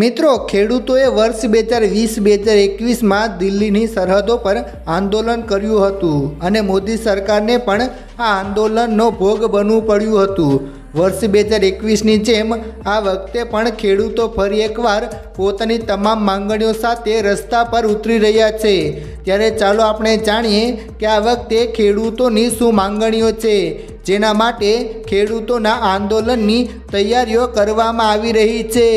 મિત્રો, ખેડૂતોએ વર્ષ બે હજાર વીસ, બે હજાર એકવીસમાં દિલ્હીની સરહદો પર આંદોલન કર્યું હતું અને મોદી સરકારને પણ આ આંદોલનનો ભોગ બનવું પડ્યું હતું. વર્ષ બે હજાર એકવીસની જેમ, આ વખતે પણ ખેડૂતો ફરી એકવાર પોતાની તમામ માંગણીઓ સાથે રસ્તા પર ઉતરી રહ્યા છે. ત્યારે ચાલો આપણે જાણીએ કે આ વખતે ખેડૂતોની શું માંગણીઓ છે, જેના માટે ખેડૂતોના આંદોલનની તૈયારીઓ કરવામાં આવી રહી છે.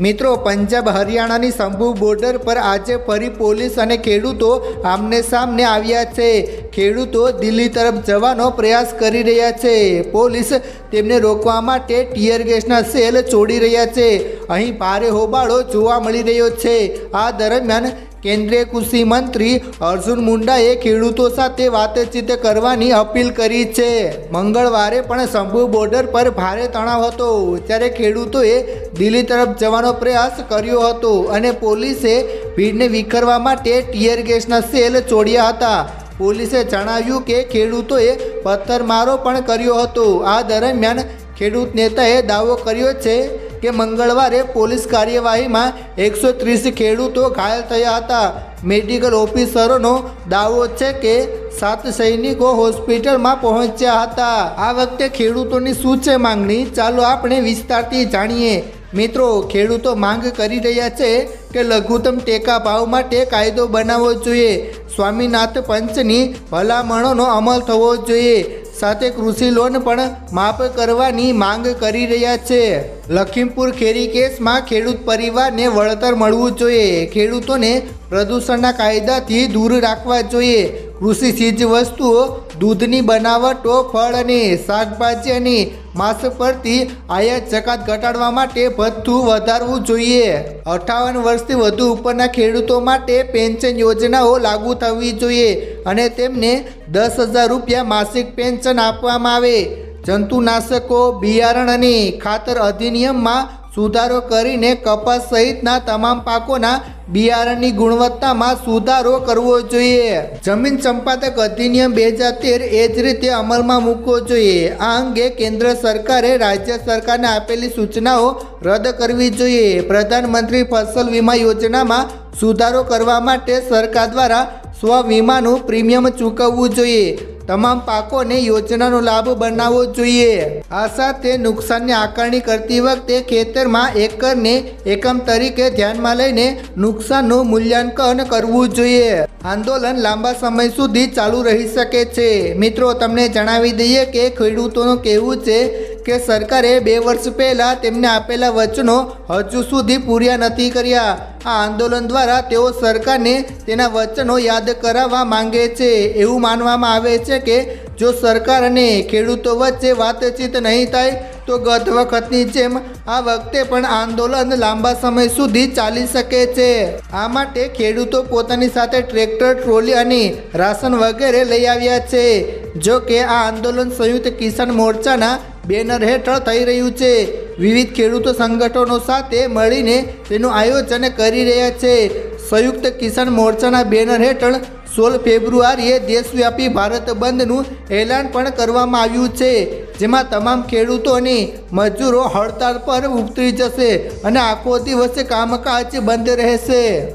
મિત્રો, પંજાબ હરિયાણાની શંભુ બોર્ડર પર આજે ફરી પોલીસ અને ખેડૂતો આમને સામને આવ્યા છે. ખેડૂતો દિલ્હી તરફ જવાનો પ્રયાસ કરી રહ્યા છે. પોલીસ તેમને રોકવા માટે ટીયર ગેસના સેલ છોડી રહ્યા છે. અહીં ભારે હોબાળો જોવા મળી રહ્યો છે. આ દરમિયાન કેન્દ્રીય કૃષિ મંત્રી અર્જુન મુંડાએ ખેડૂતો સાથે વાતચીત કરવાની અપીલ કરી છે. મંગળવારે પણ શંભુ બોર્ડર પર ભારે તણાવ હતો. ત્યારે ખેડૂતોએ દિલ્હી તરફ જવાનો પ્રયાસ કર્યો હતો અને પોલીસે ભીડને વિખરવા માટે ટીયર ગેસના સેલ છોડ્યા હતા. પોલીસે જણાવ્યું કે ખેડૂતોએ પથ્થરમારો પણ કર્યો હતો. આ દરમિયાન ખેડૂત નેતાએ દાવો કર્યો છે કે મંગળવારે પોલીસ કાર્યવાહીમાં એકસો ત્રીસ ખેડૂતો ઘાયલ થયા હતા. મેડિકલ ઓફિસરોનો દાવો છે કે સાત સૈનિકો હોસ્પિટલમાં પહોંચ્યા હતા. આ વખતે ખેડૂતોની શું છે માંગણી? ચાલો આપણે વિસ્તારથી જાણીએ. મિત્રો, ખેડૂતો માંગ કરી રહ્યા છે કે લઘુત્તમ ટેકા ભાવ માટે કાયદો બનાવવો જોઈએ. સ્વામીનાથ પંચની ભલામણોનો અમલ થવો જોઈએ. સાથે કૃષિ લોન પણ માફ કરવાની માંગ કરી રહ્યા છે. લખીમપુર ખેરી કેસમાં ખેડૂત પરિવારને વળતર મળવું જોઈએ. ખેડૂતોને પ્રદૂષણના કાયદાથી દૂર રાખવા જોઈએ. કૃષિ ચીજ વસ્તુઓ, દૂધની બનાવટો, ફળ અને શાકભાજી અને માંસ પરથી આયાત જકાત ઘટાડવા માટે ભથ્થું વધારવું જોઈએ. અઠાવન વર્ષથી વધુ ઉપરના ખેડૂતો માટે પેન્શન યોજનાઓ લાગુ થવી જોઈએ અને તેમને દસ હજાર રૂપિયા માસિક પેન્શન આપવામાં આવે. જંતુનાશકો, બિયારણ અને ખાતર અધિનિયમમાં સુધારો કરીને કપાસ સહિતના તમામ પાકોના બિયારણની ગુણવત્તામાં સુધારો કરવો જોઈએ. જમીન સંપાદક અધિનિયમ બે હજાર તેર એ જ રીતે અમલમાં મૂકવો જોઈએ. આ અંગે કેન્દ્ર સરકારે રાજ્ય સરકારને આપેલી સૂચનાઓ રદ કરવી જોઈએ. પ્રધાનમંત્રી ફસલ વીમા યોજનામાં સુધારો કરવા માટે સરકાર દ્વારા સ્વ વીમાનું પ્રીમિયમ ચૂકવવું જોઈએ. તમામ પાકોને યોજનાનો લાભ બનાવવો જોઈએ. આ સાથે નુકસાનની આકારણી કરતી વખતે ખેતરમાં એકરને એકમ તરીકે ધ્યાનમાં લઈને નુકસાનનું મૂલ્યાંકન કરવું જોઈએ. આંદોલન લાંબા સમય સુધી ચાલુ રહી શકે છે. મિત્રો, તમને જણાવી દઈએ કે ખેડૂતોનું કહેવું છે કે સરકારે બે વર્ષ પહેલાં તેમને આપેલા વચનો હજુ સુધી પૂર્યા નથી કર્યા. આ આંદોલન દ્વારા તેઓ સરકારને તેના વચનો યાદ કરાવવા માંગે છે. એવું માનવામાં આવે છે કે જો સરકાર અને ખેડૂતો વચ્ચે વાતચીત નહીં થાય, તો ગત વખતની જેમ આ વખતે પણ આંદોલન લાંબા સમય સુધી ચાલી શકે છે. આ માટે ખેડૂતો પોતાની સાથે ટ્રેક્ટર, ટ્રોલી અને રાશન વગેરે લઈ આવ્યા છે. જો કે આ આંદોલન સંયુક્ત કિસાન મોરચાના બેનર હેઠળ થઈ રહ્યું છે. વિવિધ ખેડૂતો સંગઠનો સાથે મળીને તેનું આયોજન કરી રહ્યા છે. સંયુક્ત કિસાન મોરચાના બેનર હેઠળ સોળ ફેબ્રુઆરીએ દેશવ્યાપી ભારત બંધનું એલાન પણ કરવામાં આવ્યું છે, જેમાં તમામ ખેડૂતો અને મજૂરો હડતાળ પર ઉતરી જશે અને આખો દિવસ કામકાજ બંધ રહેશે.